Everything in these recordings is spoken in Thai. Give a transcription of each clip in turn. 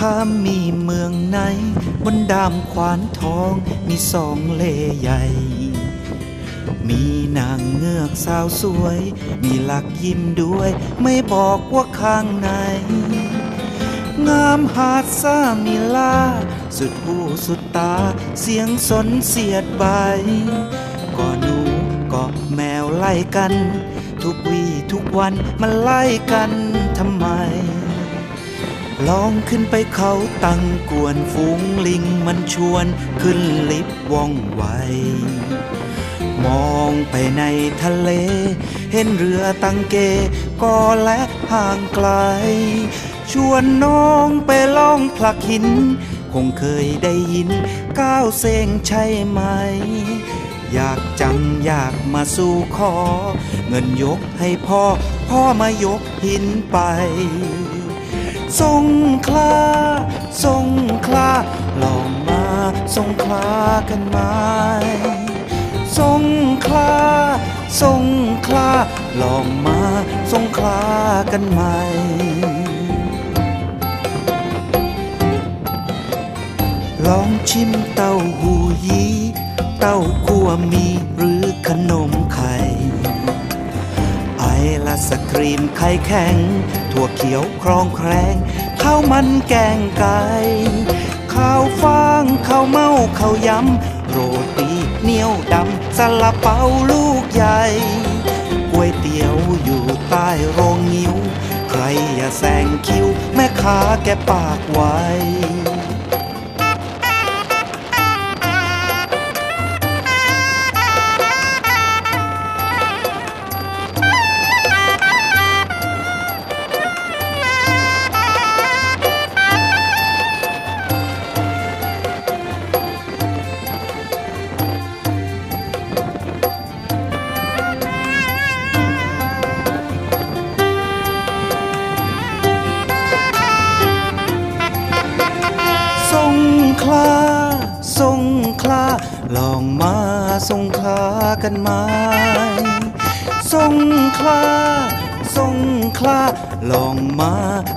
อถามมีเมืองไหน บนดามขวานทองมีสองเลใหญ่ มีนางเงือกสาวสวย มีหลักยิ้มด้วย ไม่บอกว่าข้างใน งามหาดซามิลา สุดหูสุดตา เสียงสนเสียดใบก็หนูก็แมวไล่กัน ทุกวีทุกวันมันไล่กันทำไม ลองขึ้นไปเขาตั้งกวนฝูงลิงมันชวนขึ้นลิฟว่องไว มองไปในทะเล เห็นเรือตังเกก็และห่างไกล ชวนน้องไปล่องผลักหิน คงเคยได้ยินก้าวเซงใช่ไหม อยากจังอยากมาสู่ขอ เงินยกให้พ่อ พ่อมายกหินไป สงคลาสงคลาลองมาสงคลากันไหมสงคลาสงคลาลองมาสงคลากันไหมลองชิมเต้าหู้ยีเต้าคั่วมีหรือขนมไข่ ละสกรีมไข่แข็ง ถั่วเขียวครองแครงข้าวมันแกงไก่ข้าวฟ่างข้าวเมาข้าวยำโรตีเหนียวดำซาลาเปาลูกใหญ่ก๋วยเตี๋ยวอยู่ใต้โรงงิ้ว ใครอย่าแซงคิว แม่ค้าแกปากไว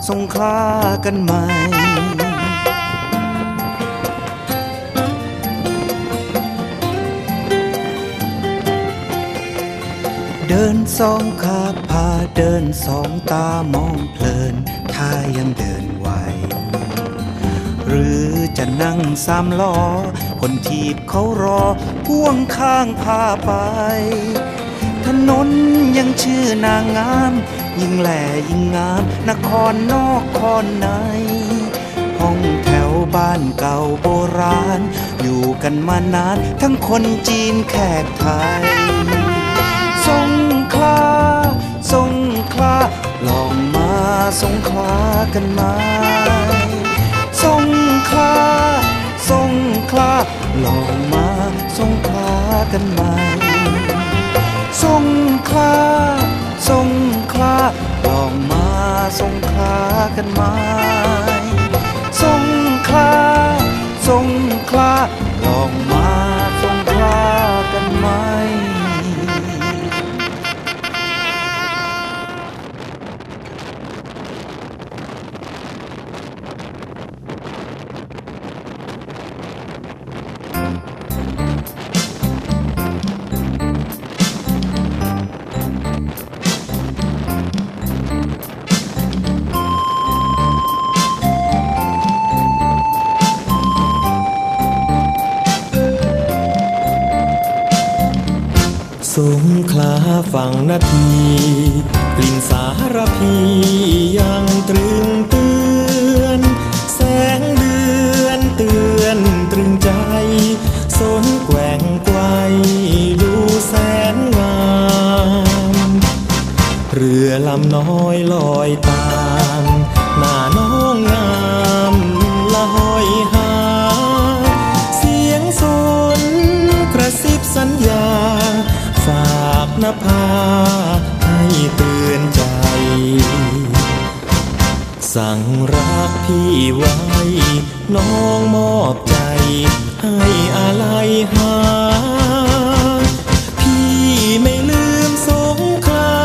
สงคลากันไหม่เดินสองขาพาเดินสองตามองเพลิน ถ้ายังเดินไหว หรือจะนั่งสามล้อ คนทีบเขารอพ่วงข้างพาไป ถนนยังชื่อนางงาม ยิ่งแหล่ยิ่งงาม นครนอกคอนใน ห้องแถวบ้านเก่าโบราณ อยู่กันมานาน ทั้งคนจีนแขกไทยสงคลาสงคลาลองมาสงคลากันไหมสงคลาสงคลาลองมาสงคลากันไหม สงคลาสงคลาลองมาสงคลากันไหมสงคลาสงคลา ฝั่งนาที กลิ่นสารพียังตรึงเตือน แสงเดือนเตือนตรึงใจ สนแกว่งไกวดูแสนงาม เรือลำน้อยลอยตา สั่งรักพี่ไว้ น้องมอบใจ ให้อะไรหา พี่ไม่ลืมสงครา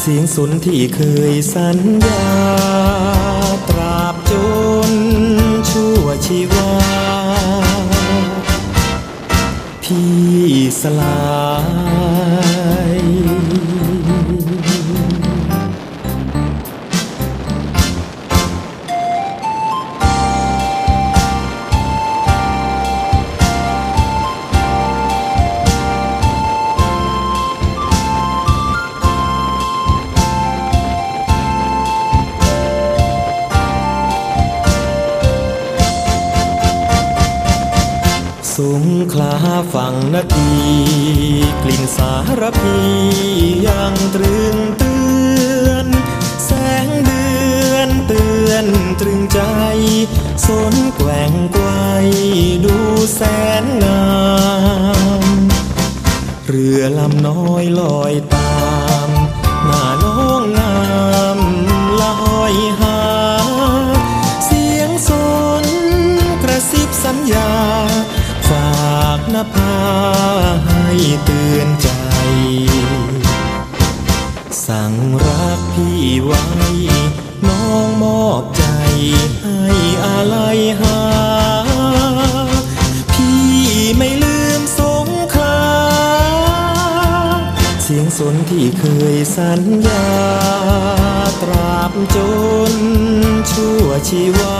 เสียงสุนที่เคยสัญญา ตราบจนชั่วชีวา พี่สลาาให้เตือนใจ สั่งรักพี่ไว้ น้องมอบใจให้อะไรหา พี่ไม่ลืมสงคราเสียงสนที่เคยสัญญา ตราบจนชั่วชีวา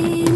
You.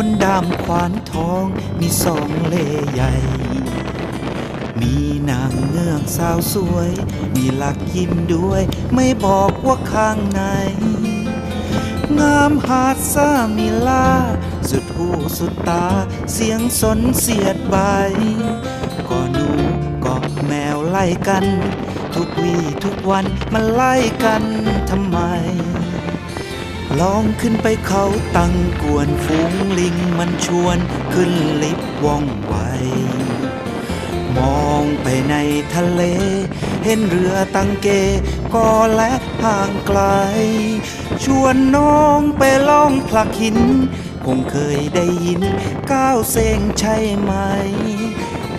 บนดามขวานทองมีสองเล่ใหญ่ มีนางเงือกสาวสวย มีหลักยิ้มด้วย ไม่บอกว่าข้างใน งามหาดซามิลา สุดหูสุดตา เสียงสนเสียดใบก็หนูก็แมวไล่กัน ทุกวี่ทุกวันมันไล่กันทำไม ลองขึ้นไปเขาตั้งกวนฝูงลิงมันชวนขึ้นลิฟต์ว่องไว มองไปในทะเล เห็นเรือตังเกก็และห่างไกล ชวนน้องไปล่องผลักหิน คงเคยได้ยินก้าวเซงใช่ไหม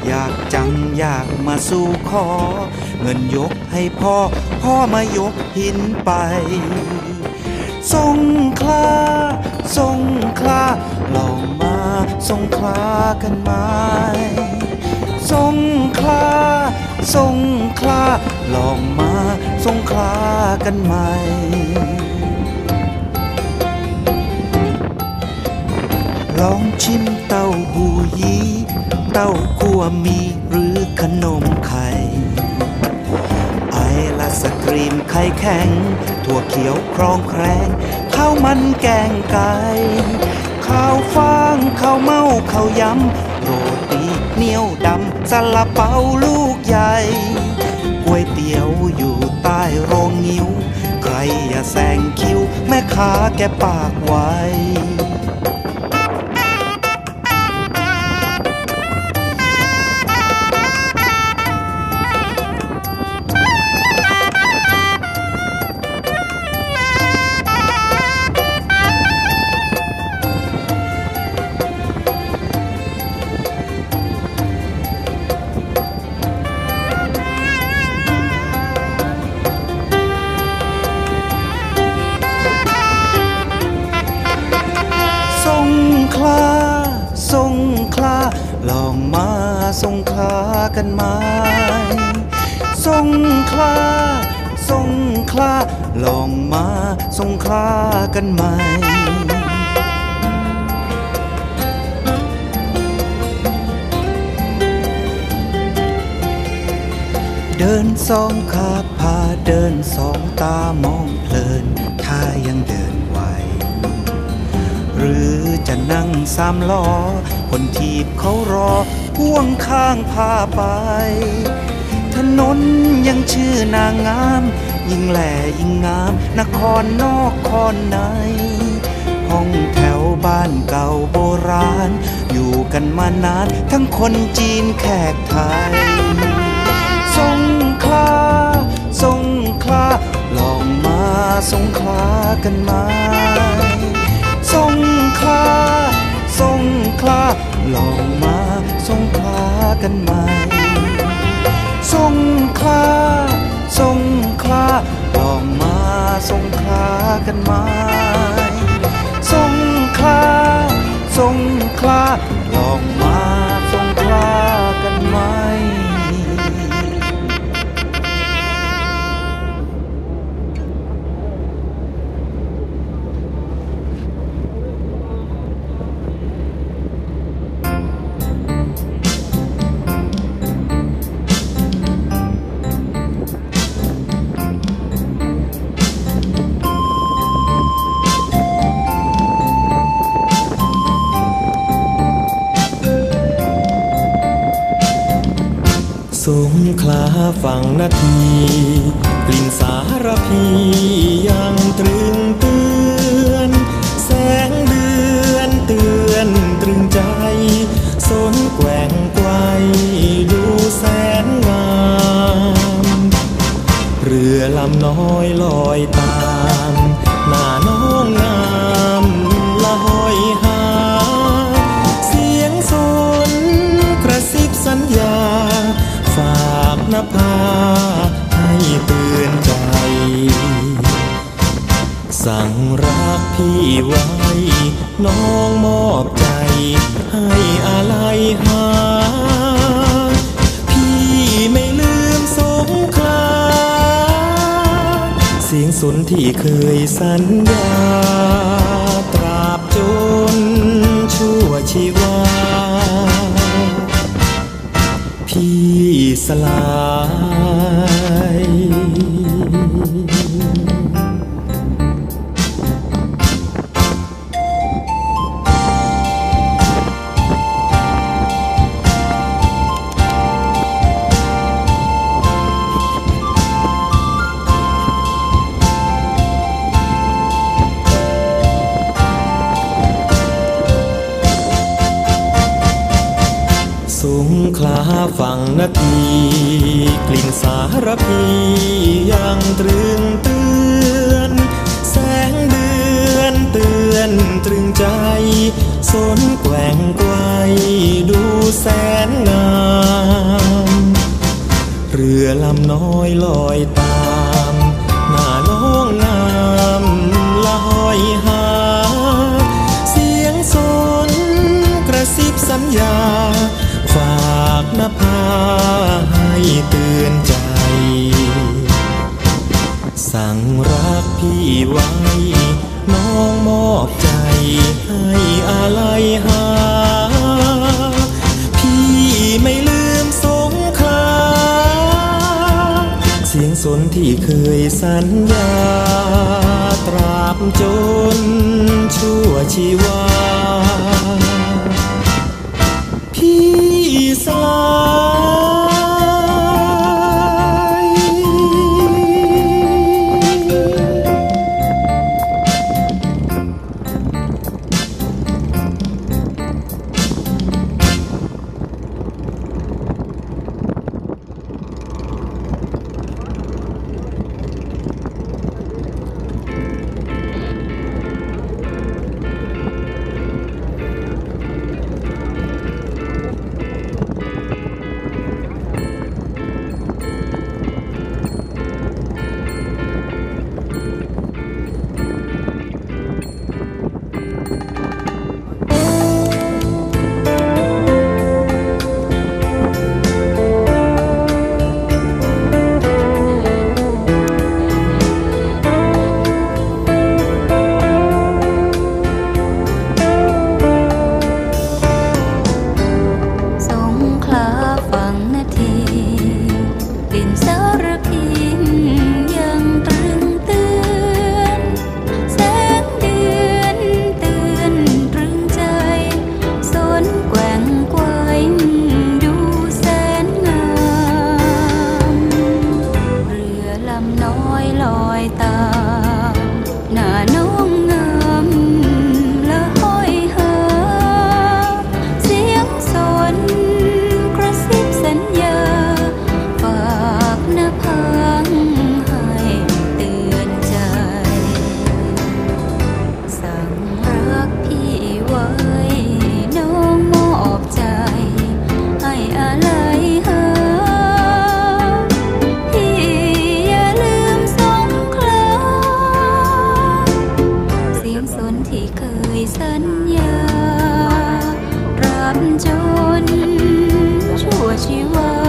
อยากจังอยากมาสู่ขอ เงินยกให้พ่อ พ่อมายกหินไป สงขลาสงขลาลองมาสงขลากันไหมสงขลาสงขลาลองมาสงขลากันไหมลองชิมเต้าหูยีเต้ากัวมีหรือขนมไข่ ไข่แข็ง ถั่วเขียวครองแครงข้าวมันแกงไก่ข้าวฟ่างข้าวเมาข้าวยำโรตีเหนียวดำสลับเปาลูกใหญ่ก๋วยเตี๋ยวอยู่ใต้โรงงิ้ว ใครอย่าแซงคิว แม่ค้าแกปากไว กันไหมสงขลาสงขลาลองมาสงขลากันไหมเดินสองขาพาเดินสองตามองเพลิน ถ้ายังเดินไหว หรือจะนั่งสามล้อคนทีบเขารอ พ่วงข้างพาไป ถนนยังชื่อนางงาม ยิ่งแหล่ยิ่งงาม นครนอกคอนใน ห้องแถวบ้านเก่าโบราณ อยู่กันมานาน ทั้งคนจีนแขกไทยสงขลาสงขลาลองมาสงขลากันไหมสงขลาสงขลาลองมาสงขลา กันใหมสงคลาสงคลาลองมาสงคลากันไหมสงคลาสงคลา คลาฝั่งนาที กลิ่นสารพียังตรึงเตือน แสงเดือนเตือนตรึงใจสนกว่า พี่ไว้ น้องมอบใจ ให้อะไรหา พี่ไม่ลืมสงขลาเสียงสนที่เคยสัญญา ตราบจนชีวา พี่สลา นาที กลิ่นสารพียังตรึงเตือน แสงเดือนเตือนตรึงใจ สนแกว่งไกวดูแสนงาม เรือลำน้อยลอยตามหน้าน้องงามละหอยหา เสียงสนกระซิบสัญญาากนภาให้เตือนใจ สั่งรักพี่ไว้ น้องมอบใจให้อะไรหา พี่ไม่ลืมสงขลาเสียงสนที่เคยสัญญา ตราบจนชั่วชีวา สลาย บจนชั่วชีวา